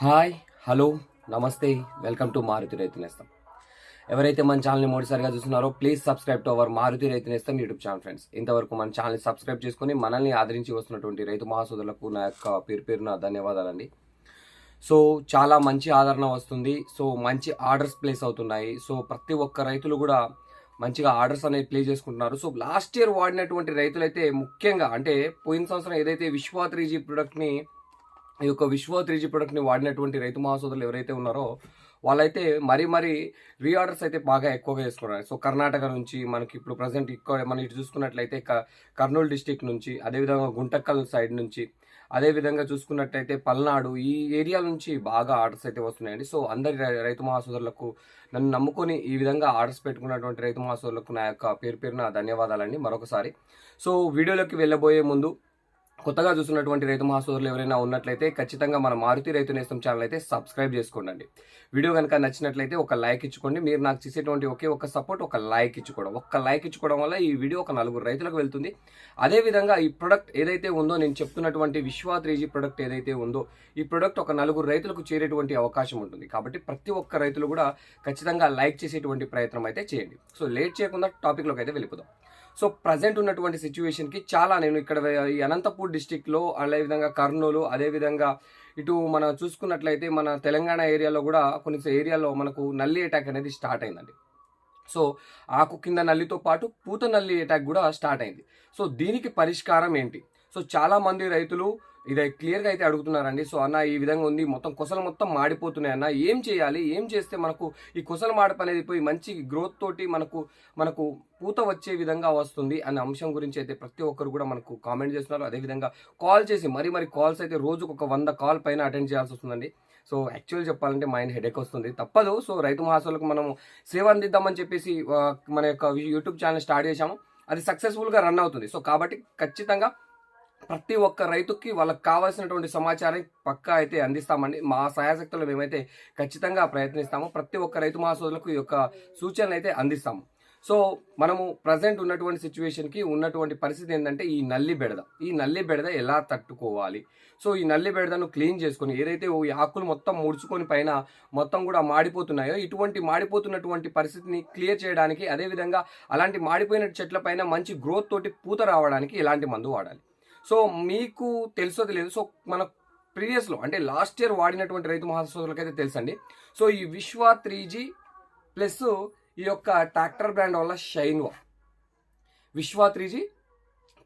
Hi hello నమస్తే welcome to Maruti రైతు నేస్తం. ఎవరైతే మన ఛానల్ని మొదటిసారిగా చూస్తున్నారో please subscribe to our Maruti Raithu Nestham YouTube channel friends. ఇంతవరకు మన ఛానల్ని సబ్స్క్రైబ్ చేసుకొని మనల్ని ఆదరించి వస్తున్నటువంటి రైతు మహాసోదరులకు నా యొక్క పేరు పేరున ధన్యవాదాలండి. సో చాలా మంచి ఆదరణ వస్తుంది. సో మంచి ఆర్డర్స్ ప్లేస్ అవుతున్నాయి. సో ప్రతి ఒక్క రైతులు కూడా మంచిగా ఆర్డర్స్ అనేది ప్లే చేసుకుంటున్నారు. సో లాస్ట్ ఇయర్ వాడినటువంటి రైతులైతే ముఖ్యంగా అంటే పోయిన సంవత్సరం ఏదైతే విశ్వా త్రీ జీ ప్రొడక్ట్ని ఈ యొక్క విశ్వ త్రీ జీ ప్రొడక్ట్ని వాడినటువంటి రైతు మహాసోదరులు ఎవరైతే ఉన్నారో వాళ్ళైతే మరీ మరీ రీఆర్డర్స్ అయితే బాగా ఎక్కువగా చేసుకున్నారు. సో కర్ణాటక నుంచి మనకి ఇప్పుడు ప్రజెంట్ ఇక్కడ మనం ఇటు చూసుకున్నట్లయితే క కర్నూలు డిస్టిక్ నుంచి అదేవిధంగా గుంటకల్ సైడ్ నుంచి అదేవిధంగా చూసుకున్నట్లయితే పల్నాడు ఈ ఏరియా నుంచి బాగా ఆర్డర్స్ అయితే వస్తున్నాయండి. సో అందరి రైతు మహాసోదరులకు నన్ను నమ్ముకొని ఈ విధంగా ఆర్డర్స్ పెట్టుకున్నటువంటి రైతు మహాసోదరులకు నా యొక్క పేరు పేరున ధన్యవాదాలండి. మరొకసారి. సో వీడియోలోకి వెళ్ళబోయే ముందు కొత్తగా చూస్తున్నటువంటి రైతు మహాసోదరులు ఎవరైనా ఉన్నట్లయితే ఖచ్చితంగా మన మారుతి రైతు నేస్తం ఛానల్ అయితే సబ్స్క్రైబ్ చేసుకోండి వీడియో కనుక నచ్చినట్లయితే ఒక లైక్ ఇచ్చుకోండి. మీరు నాకు చేసేటువంటి ఒకే ఒక సపోర్ట్ ఒక లైక్ ఇచ్చుకోవడం. ఒక్క లైక్ ఇచ్చుకోవడం వల్ల ఈ వీడియో ఒక నలుగురు రైతులకు వెళ్తుంది. అదేవిధంగా ఈ ప్రొడక్ట్ ఏదైతే ఉందో నేను చెప్తున్నటువంటి విశ్వా త్రీజీ ప్రొడక్ట్ ఏదైతే ఉందో ఈ ప్రొడక్ట్ ఒక నలుగురు రైతులకు చేరేటువంటి అవకాశం ఉంటుంది. కాబట్టి ప్రతి ఒక్క రైతులు కూడా ఖచ్చితంగా లైక్ చేసేటువంటి ప్రయత్నం అయితే చేయండి. సో లేట్ చేయకుండా టాపిక్లోకి అయితే వెళ్ళిపోదాం. సో ప్రజెంట్ ఉన్నటువంటి సిచ్యువేషన్కి చాలా నేను ఇక్కడ ఈ అనంతపూర్ డిస్టిక్లో అదేవిధంగా కర్నూలు అదేవిధంగా ఇటు మనం చూసుకున్నట్లయితే మన తెలంగాణ ఏరియాలో కూడా కొన్ని ఏరియాలో మనకు నల్లి అటాక్ అనేది స్టార్ట్ అయిందండి. సో ఆకు కింద నల్లితో పాటు పూత నల్లి అటాక్ కూడా స్టార్ట్ అయింది. సో దీనికి పరిష్కారం ఏంటి? సో చాలా మంది రైతులు ఇది క్లియర్గా అయితే అడుగుతున్నారండి. సో అన్న ఈ విధంగా ఉంది. మొత్తం కొసలు మొత్తం మాడిపోతున్నాయి అన్న. ఏం చేయాలి? ఏం చేస్తే మనకు ఈ కొసలు మాడప అనేది పోయి మంచి గ్రోత్ తోటి మనకు మనకు పూత వచ్చే విధంగా వస్తుంది అనే అంశం గురించి అయితే ప్రతి ఒక్కరు కూడా మనకు కామెంట్ చేస్తున్నారు. అదేవిధంగా కాల్ చేసి మరీ మరి కాల్స్ అయితే రోజుకు ఒక వంద కాల్ పైన అటెండ్ చేయాల్సి వస్తుందండి. సో యాక్చువల్ చెప్పాలంటే మైండ్ హెడేక్ వస్తుంది. తప్పదు. సో రైతు మహాసులకు మనము సేవ అందిద్దామని చెప్పేసి మన యొక్క యూట్యూబ్ ఛానల్ స్టార్ట్ చేశాము. అది సక్సెస్ఫుల్గా రన్ అవుతుంది. సో కాబట్టి ఖచ్చితంగా ప్రతి ఒక్క రైతుకి వాళ్ళకి కావాల్సినటువంటి సమాచారం పక్కా అయితే అందిస్తామండి. మా సహాయశక్తులు మేమైతే ఖచ్చితంగా ప్రయత్నిస్తాము. ప్రతి ఒక్క రైతు మహాసోదరులకు ఈ యొక్క సూచనలు అయితే అందిస్తాము. సో మనము ప్రజెంట్ ఉన్నటువంటి సిచ్యువేషన్కి ఉన్నటువంటి పరిస్థితి ఏంటంటే ఈ నల్లి బెడద. ఈ నల్లి బెడద ఎలా తట్టుకోవాలి? సో ఈ నల్లి బెడదను క్లీన్ చేసుకొని ఏదైతే ఈ ఆకులు మొత్తం ముడుచుకొని పైన మొత్తం కూడా మాడిపోతున్నాయో ఇటువంటి మాడిపోతున్నటువంటి పరిస్థితిని క్లియర్ చేయడానికి అదేవిధంగా అలాంటి మాడిపోయిన చెట్ల పైన మంచి గ్రోత్ తోటి పూత రావడానికి ఎలాంటి మందు వాడాలి? సో మీకు తెలుసో తెలియదు. సో మన ప్రీవియస్లో అంటే లాస్ట్ ఇయర్ వాడినటువంటి రైతు మహాసోదరులకైతే అయితే తెలుసండి. సో ఈ విశ్వ త్రీ జీ ప్లస్ ఈ యొక్క ట్రాక్టర్ బ్రాండ్ వల్ల షైన్వా. Vishwa three G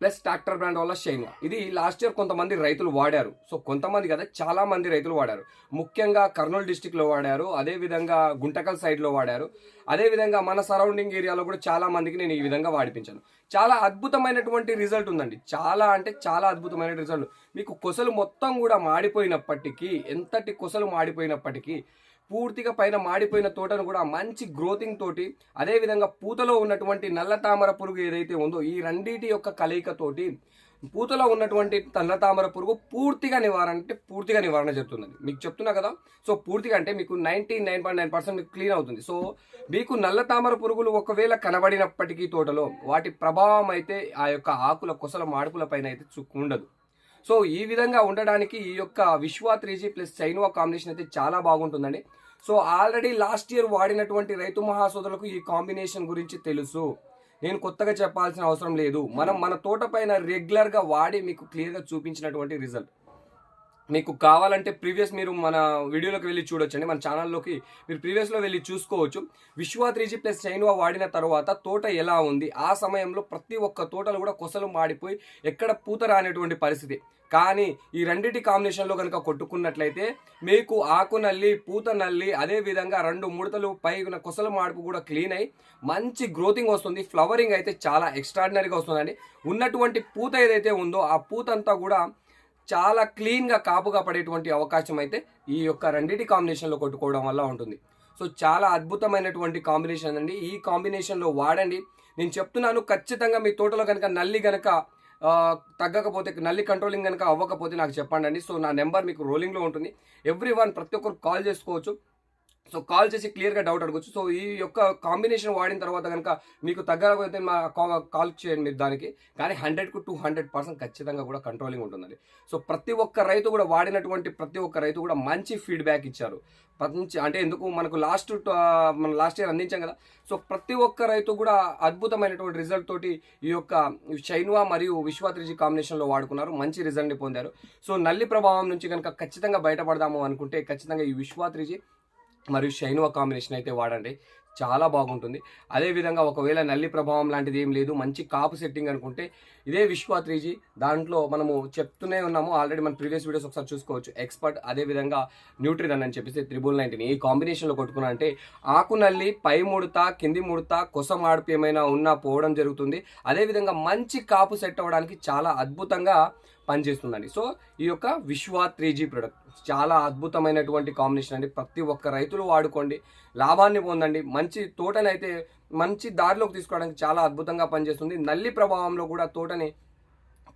plus tractor brand వల్ల షైన్ ఇది లాస్ట్ ఇయర్ కొంతమంది రైతులు వాడారు. సో కొంతమంది కదా చాలా మంది రైతులు వాడారు. ముఖ్యంగా కర్నూలు డిస్టిక్లో వాడారు అదేవిధంగా గుంటకల్ సైడ్లో వాడారు. అదేవిధంగా మన సరౌండింగ్ ఏరియాలో కూడా చాలా మందికి నేను ఈ విధంగా వాడిపించాను. చాలా అద్భుతమైనటువంటి రిజల్ట్ ఉందండి. చాలా అంటే చాలా అద్భుతమైన రిజల్ట్. మీకు కొసలు మొత్తం కూడా మాడిపోయినప్పటికీ ఎంతటి కొసలు మాడిపోయినప్పటికీ పూర్తిగా పైన మాడిపోయిన తోటను కూడా మంచి గ్రోతింగ్ తోటి అదేవిధంగా పూతలో ఉన్నటువంటి నల్ల తామర పురుగు ఏదైతే ఉందో ఈ రెండింటి యొక్క కలయికతోటి పూతలో ఉన్నటువంటి నల్ల తామర పురుగు పూర్తిగా నివారణ అంటే పూర్తిగా నివారణ జరుగుతుంది మీకు చెప్తున్నా కదా? సో పూర్తిగా అంటే మీకు ninety nine point nine percent మీకు క్లీన్ అవుతుంది. సో మీకు నల్ల తామర పురుగులు ఒకవేళ కనబడినప్పటికీ తోటలో వాటి ప్రభావం అయితే ఆ యొక్క ఆకుల కొసల మాడుపుల పైన అయితే చుక్కు ఉండదు. సో ఈ విధంగా ఉండడానికి ఈ యొక్క విశ్వా త్రీజీ ప్లస్ చైనువా కాంబినేషన్ అయితే చాలా బాగుంటుందండి. సో ఆల్రెడీ లాస్ట్ ఇయర్ వాడినటువంటి రైతు మహాసోదరులకు ఈ కాంబినేషన్ గురించి తెలుసు. నేను కొత్తగా చెప్పాల్సిన అవసరం లేదు. మనం మన తోట పైన రెగ్యులర్గా వాడి మీకు క్లియర్గా చూపించినటువంటి రిజల్ట్ మీకు కావాలంటే ప్రీవియస్ మీరు మన వీడియోలోకి వెళ్ళి చూడొచ్చండి. మన ఛానల్లోకి మీరు ప్రీవియస్లో వెళ్ళి చూసుకోవచ్చు. విశ్వ త్రీజీ ప్లస్ చైన్వా వాడిన తర్వాత తోట ఎలా ఉంది? ఆ సమయంలో ప్రతి ఒక్క తోటలు కూడా కొసలు మాడిపోయి ఎక్కడ పూత రానటువంటి పరిస్థితి. కానీ ఈ రెండింటి కాంబినేషన్లో కనుక కొట్టుకున్నట్లయితే మీకు ఆకు నల్లి పూత నల్లి అదేవిధంగా రెండు ముడతలు పై కొసల మాడుపు కూడా క్లీన్ అయ్యి మంచి గ్రోతింగ్ వస్తుంది. ఫ్లవరింగ్ అయితే చాలా ఎక్స్ట్రాడినరీగా వస్తుందండి. ఉన్నటువంటి పూత ఏదైతే ఉందో ఆ పూత అంతా కూడా చాలా క్లీన్గా కాపుగా పడేటువంటి అవకాశం అయితే ఈ యొక్క రెండింటి కాంబినేషన్లో కొట్టుకోవడం వల్ల ఉంటుంది. సో చాలా అద్భుతమైనటువంటి కాంబినేషన్ అండి. ఈ కాంబినేషన్లో వాడండి. నేను చెప్తున్నాను ఖచ్చితంగా మీ తోటలో కనుక నల్లి కనుక తగ్గకపోతే నల్లి కంట్రోలింగ్ కనుక అవ్వకపోతే నాకు చెప్పండి అండి సో నా నెంబర్ మీకు రోలింగ్లో ఉంటుంది. ఎవ్రీ వన్ ప్రతి ఒక్కరు కాల్ చేసుకోవచ్చు. సో కాల్ చేసి క్లియర్గా డౌట్ అడగచ్చు. సో ఈ యొక్క కాంబినేషన్ వాడిన తర్వాత కనుక మీకు తగ్గకపోతే మా కా- కాల్ చేయండి మీరు దానికి. కానీ హండ్రెడ్కు టూ హండ్రెడ్ పర్సెంట్ ఖచ్చితంగా కూడా కంట్రోలింగ్ ఉంటుందండి. సో ప్రతి ఒక్క రైతు కూడా వాడినటువంటి ప్రతి ఒక్క రైతు కూడా మంచి ఫీడ్బ్యాక్ ఇచ్చారు. మంచి అంటే ఎందుకు మనకు లాస్ట్ మన లాస్ట్ ఇయర్ అందించాం కదా. సో ప్రతి ఒక్క రైతు కూడా అద్భుతమైనటువంటి రిజల్ట్ తోటి ఈ యొక్క షైన్వా మరియు విశ్వాత్రిజీ కాంబినేషన్లో వాడుకున్నారు. మంచి రిజల్ట్ని పొందారు. సో నల్లి ప్రభావం నుంచి కనుక ఖచ్చితంగా బయటపడదాము అనుకుంటే ఖచ్చితంగా ఈ విశ్వాత్రిజీ మరియు షైనువా కాంబినేషన్ అయితే వాడండి. చాలా బాగుంటుంది. అదేవిధంగా ఒకవేళ నల్లి ప్రభావం లాంటిది ఏం లేదు మంచి కాపు సెట్టింగ్ అనుకుంటే ఇదే విశ్వా త్రీజీ. దాంట్లో మనము చెప్తూనే ఉన్నాము. ఆల్రెడీ మన ప్రీవియస్ వీడియోస్ ఒకసారి చూసుకోవచ్చు. ఎక్స్పర్ట్ అదేవిధంగా న్యూట్రిరన్ అని చెప్పేసి త్రిబుల్ నైన్టీన్ ఈ కాంబినేషన్లో కొట్టుకున్నా అంటే ఆకు నల్లి పై ముడత కింది ముడత కొసం మార్పు ఏమైనా ఉన్నా పోవడం జరుగుతుంది. అదేవిధంగా మంచి కాపు సెట్ అవ్వడానికి చాలా అద్భుతంగా పనిచేస్తుందండి. సో ఈ యొక్క విశ్వా త్రీ జీ ప్రొడక్ట్ చాలా అద్భుతమైనటువంటి కాంబినేషన్ అండి. ప్రతి ఒక్క రైతులు వాడుకోండి. లాభాన్ని పొందండి. మంచి తోటనైతే మంచి దారిలోకి తీసుకోవడానికి చాలా అద్భుతంగా పనిచేస్తుంది. నల్లి ప్రభావంలో కూడా తోటని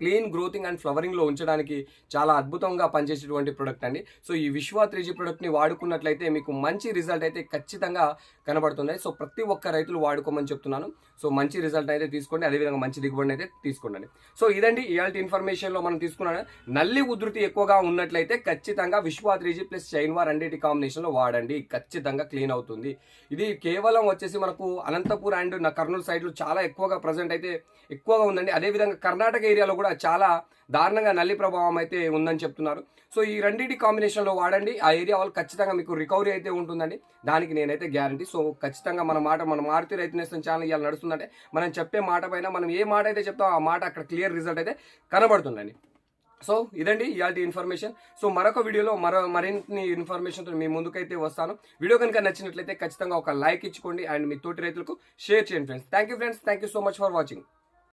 క్లీన్ గ్రోతింగ్ అండ్ ఫ్లవరింగ్లో ఉంచడానికి చాలా అద్భుతంగా పనిచేసేటువంటి ప్రొడక్ట్ అండి. సో ఈ విశ్వ త్రీ జీ ప్రొడక్ట్ని వాడుకున్నట్లయితే మీకు మంచి రిజల్ట్ అయితే ఖచ్చితంగా కనబడుతుంది సో ప్రతి ఒక్క రైతులు వాడుకోమని చెప్తున్నాను. సో మంచి రిజల్ట్ అయితే తీసుకోండి. అదేవిధంగా మంచి దిగుబడిని అయితే తీసుకోండి సో ఇదండి ఇవాళ ఇన్ఫర్మేషన్లో మనం తీసుకున్నాను. నల్లి ఉధృతి ఎక్కువగా ఉన్నట్లయితే ఖచ్చితంగా విశ్వ త్రీ జీ ప్లస్ చైన్వా రెండింటి కాంబినేషన్లో వాడండి. ఖచ్చితంగా క్లీన్ అవుతుంది. ఇది కేవలం వచ్చేసి మనకు అనంతపూర్ అండ్ నా కర్నూలు సైడ్లో చాలా ఎక్కువగా ప్రజెంట్ అయితే ఎక్కువగా ఉందండి. అదేవిధంగా కర్ణాటక ఏరియాలో కూడా చాలా దారుణంగా నల్లి ప్రభావం అయితే ఉందని చెప్తున్నారు. సో ఈ రెండింటి కాంబినేషన్లో వాడండి. ఆ ఏరియా వాళ్ళు ఖచ్చితంగా మీకు రికవరీ అయితే ఉంటుందండి. దానికి నేనైతే గ్యారంటీ. సో ఖచ్చితంగా మన మాట మన మారుతి రైతు నేస్తం ఛానల్ ఇవాళ నడుస్తుందంటే మనం చెప్పే మాట పైన మనం ఏ మాట అయితే చెప్తామో ఆ మాట అక్కడ క్లియర్ రిజల్ట్ అయితే కనబడుతుందండి. సో ఇదండి ఇవాళ ఇన్ఫర్మేషన్. సో మరొక వీడియోలో మరో మరిన్ని ఇన్ఫర్మేషన్తో మీ ముందుకైతే వస్తాను. వీడియో కనుక నచ్చినట్లయితే ఖచ్చితంగా ఒక లైక్ ఇచ్చుకోండి. అండ్ మీ తోటి రైతులకు షేర్ చేయండి friends. Thank you friends. Thank you so much for watching.